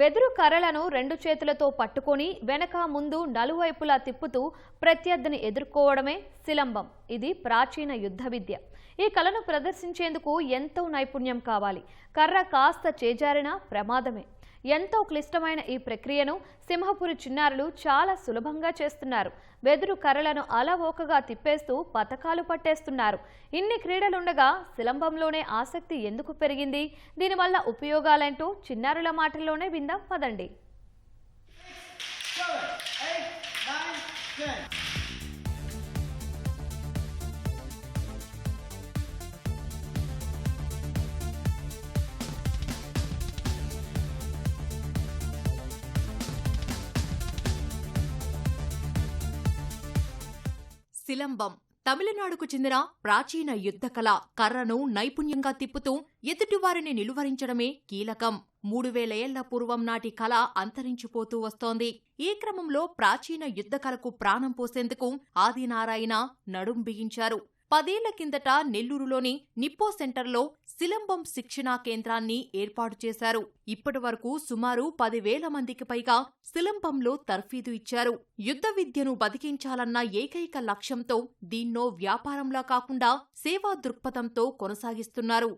వెదురు కర్రలను రెండు చేతులతో పట్టుకొని వెనక ముందు నలువైపులా తిప్పుతూ ప్రత్యర్థిని ఎదుర్కోవడమే శిలంబం ఇది ప్రాచీన యుద్ధ విద్య. ఈ కళను ప్రదర్శించేందుకు ఎంతో నైపుణ్యం కావాలి. కర్ర కాస్త చేజారినా ప్రమాదమే. ఎంతో క్లిష్టమైన ఈ ప్రక్రియను సింహపురి చిన్నారులు చాలా సులభంగా చేస్తున్నారు. వెదురు కర్రలను అలవోకగా తిప్పేస్తూ పతకాలు పట్టేస్తున్నారు. ఇన్ని క్రీడలుండగా సిలంబంలోనే ఆసక్తి ఎందుకు పెరిగింది? దీనివల్ల ఉపయోగాలేంటో చిన్నారుల మాటల్లోనే విందాం. పదండి. శిలంబం తమిళనాడుకు చెందిన ప్రాచీన యుద్ధకళ కర్రను నైపుణ్యంగా తిప్పుతూ ఎదుటివారిని నిలువరించడమే కీలకం. మూడు వేల ఏళ్ళ పూర్వం నాటి కళ అంతరించిపోతూ వస్తోంది. ఈ క్రమంలో ప్రాచీన యుద్ధ కళకు ప్రాణం పోసేందుకు ఆదినారాయణ నడుం బిగించారు. పదేళ్ళ కిందట నెల్లూరులోని నిప్పో సెంటర్లో సిలంబం శిక్షణా కేంద్రాన్ని ఏర్పాటు చేశారు. ఇప్పటి వరకు సుమారు పదివేల మందికి పైగా సిలంబంలో తర్ఫీదు ఇచ్చారు. యుద్ధ విద్యను బతికించాలన్న ఏకైక లక్ష్యంతో దీన్నో వ్యాపారంలా కాకుండా సేవా దృక్పథంతో కొనసాగిస్తున్నారు.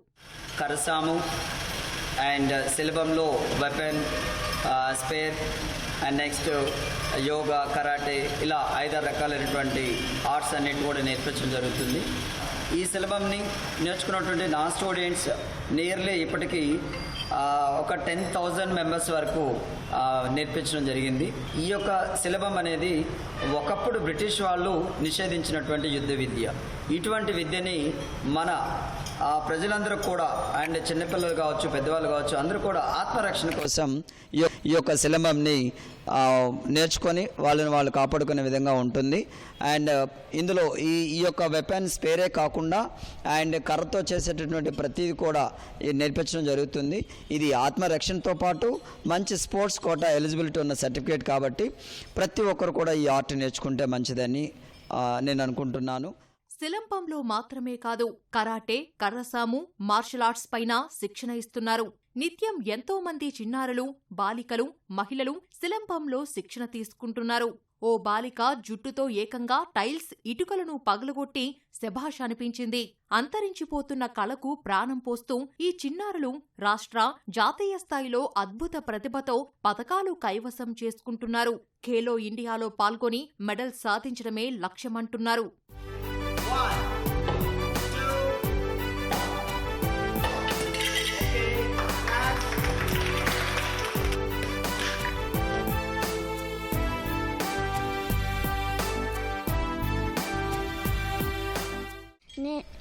కరసాము and సిలబంలో weapon spare and next yoga karate ఇలా ఐదారు రకాలైనటువంటి ఆర్ట్స్ అన్నిటి కూడా నేర్పించడం జరుగుతుంది. ఈ సిలబంని నేర్చుకున్నటువంటి నా స్టూడెంట్స్ నియర్లీ ఇప్పటికీ ఒక టెన్ థౌజండ్ మెంబర్స్ వరకు నేర్పించడం జరిగింది. ఈ యొక్క సిలబం అనేది ఒకప్పుడు బ్రిటిష్ వాళ్ళు నిషేధించినటువంటి యుద్ధ విద్య. ఇటువంటి విద్యని మన ప్రజలందరూ కూడా అండ్ చిన్నపిల్లలు కావచ్చు పెద్దవాళ్ళు కావచ్చు అందరూ కూడా ఆత్మరక్షణ కోసం ఈ ఈ యొక్క శిలంబంని నేర్చుకొని వాళ్ళని వాళ్ళు కాపాడుకునే విధంగా ఉంటుంది. అండ్ ఇందులో ఈ ఈ యొక్క వెపన్స్ పేరే కాకుండా అండ్ కర్రతో చేసేటటువంటి ప్రతిదీ కూడా నేర్పించడం జరుగుతుంది. ఇది ఆత్మరక్షణతో పాటు మంచి స్పోర్ట్స్ కోట ఎలిజిబిలిటీ ఉన్న సర్టిఫికేట్ కాబట్టి ప్రతి ఒక్కరు కూడా ఈ ఆర్ట్ నేర్చుకుంటే మంచిదని నేను అనుకుంటున్నాను. శిలంపంలో మాత్రమే కాదు కరాటే కర్రసాము మార్షల్ ఆర్ట్స్ పైన శిక్షణ ఇస్తున్నారు. నిత్యం ఎంతో మంది చిన్నారులు బాలికలు మహిళలు శిలంపంలో శిక్షణ తీసుకుంటున్నారు. ఓ బాలిక జుట్టుతో ఏకంగా టైల్స్ ఇటుకలను పగలగొట్టి శభాష్ అనిపించింది. అంతరించిపోతున్న కళకు ప్రాణం పోస్తూ ఈ చిన్నారులు రాష్ట్ర జాతీయ స్థాయిలో అద్భుత ప్రతిభతో పథకాలు కైవసం చేసుకుంటున్నారు. ఖేలో ఇండియాలో పాల్గొని మెడల్ సాధించడమే లక్ష్యమంటున్నారు.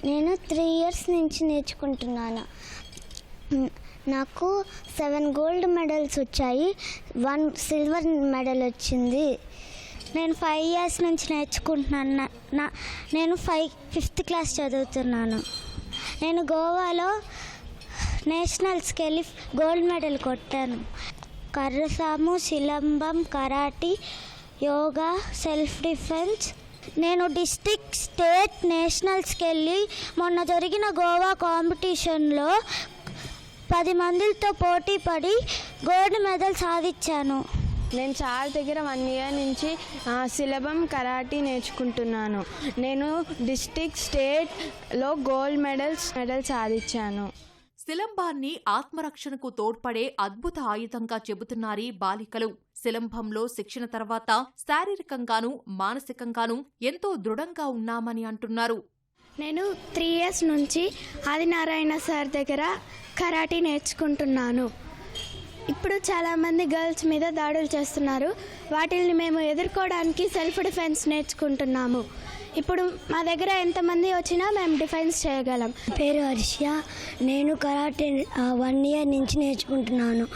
నేను త్రీ ఇయర్స్ నుంచి నేర్చుకుంటున్నాను. నాకు సెవెన్ గోల్డ్ మెడల్స్ వచ్చాయి. వన్ సిల్వర్ మెడల్ వచ్చింది. నేను ఫైవ్ ఇయర్స్ నుంచి నేర్చుకుంటున్నాను. నా- నేను ఫైవ్ ఫిఫ్త్ క్లాస్ చదువుతున్నాను. నేను గోవాలో నేషనల్స్కి వెళ్ళి గోల్డ్ మెడల్ కొట్టాను. కర్రసాము silambam karate yoga self defence నేను డిస్టిక్ స్టేట్ నేషనల్స్కి వెళ్ళి మొన్న జరిగిన గోవా కాంపిటీషన్లో పది మందితో పోటీ పడి గోల్డ్ మెడల్ సాధించాను. నేను చాలా దగ్గర వన్ ఇయర్ నుంచి సిలబం కరాటీ నేర్చుకుంటున్నాను. నేను డిస్టిక్ స్టేట్లో గోల్డ్ మెడల్స్ మెడల్ సాధించాను. శిలంబాన్ని ఆత్మరక్షణకు తోడ్పడే అద్భుత ఆయుధంగా చెబుతున్నారీ బాలికలు. శిలంభంలో శిక్షణ తర్వాత శారీరకంగానూ మానసికంగానూ ఎంతో దృఢంగా ఉన్నామని అంటున్నారు. నేను త్రీ ఇయర్స్ నుంచి ఆదినారాయణ సార్ దగ్గర కరాటీ నేర్చుకుంటున్నాను. ఇప్పుడు చాలామంది గర్ల్స్ మీద దాడులు చేస్తున్నారు. వాటిని మేము ఎదుర్కోవడానికి సెల్ఫ్ డిఫెన్స్ నేర్చుకుంటున్నాము. ఇప్పుడు మా దగ్గర ఎంతమంది వచ్చినా మేము డిఫెన్స్ చేయగలం. పేరు హర్ష నేను కరాటే వన్ ఇయర్ నుంచి నేర్చుకుంటున్నాను.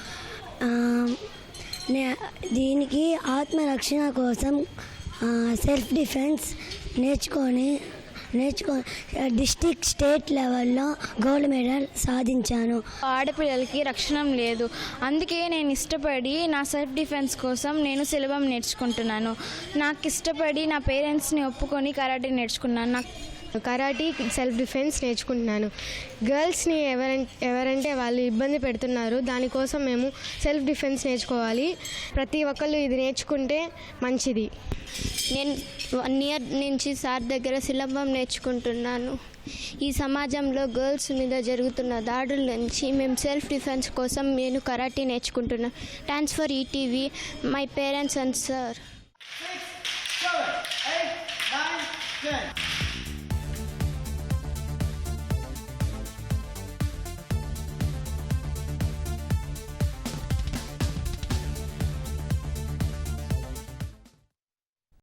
నే- దీనికి ఆత్మరక్షణ కోసం సెల్ఫ్ డిఫెన్స్ నేర్చుకొని నేర్చుకో డిస్టిక్ స్టేట్ లెవెల్లో గోల్డ్ మెడల్ సాధించాను. ఆడపిల్లలకి రక్షణ లేదు. అందుకే నేను ఇష్టపడి నా సెల్ఫ్ డిఫెన్స్ కోసం నేను సులభం నేర్చుకుంటున్నాను. నాకు ఇష్టపడి నా పేరెంట్స్ని ఒప్పుకొని కరాటే నేర్చుకున్నాను. నాకు కరాటీ సెల్ఫ్ డిఫెన్స్ నేర్చుకుంటున్నాను. గర్ల్స్ని ఎవరంటే ఎవరంటే వాళ్ళు ఇబ్బంది పెడుతున్నారు దానికోసం మేము సెల్ఫ్ డిఫెన్స్ నేర్చుకోవాలి. ప్రతి ఒక్కళ్ళు ఇది నేర్చుకుంటే మంచిది. నేను వన్ ఇయర్ నుంచి సార్ దగ్గర సిలంబం నేర్చుకుంటున్నాను. ఈ సమాజంలో గర్ల్స్ మీద జరుగుతున్న దాడుల నుంచి మేము సెల్ఫ్ డిఫెన్స్ కోసం నేను కరాటీ నేర్చుకుంటున్నాను thanks for ETV my parents and sir. Seven, eight, nine, ten.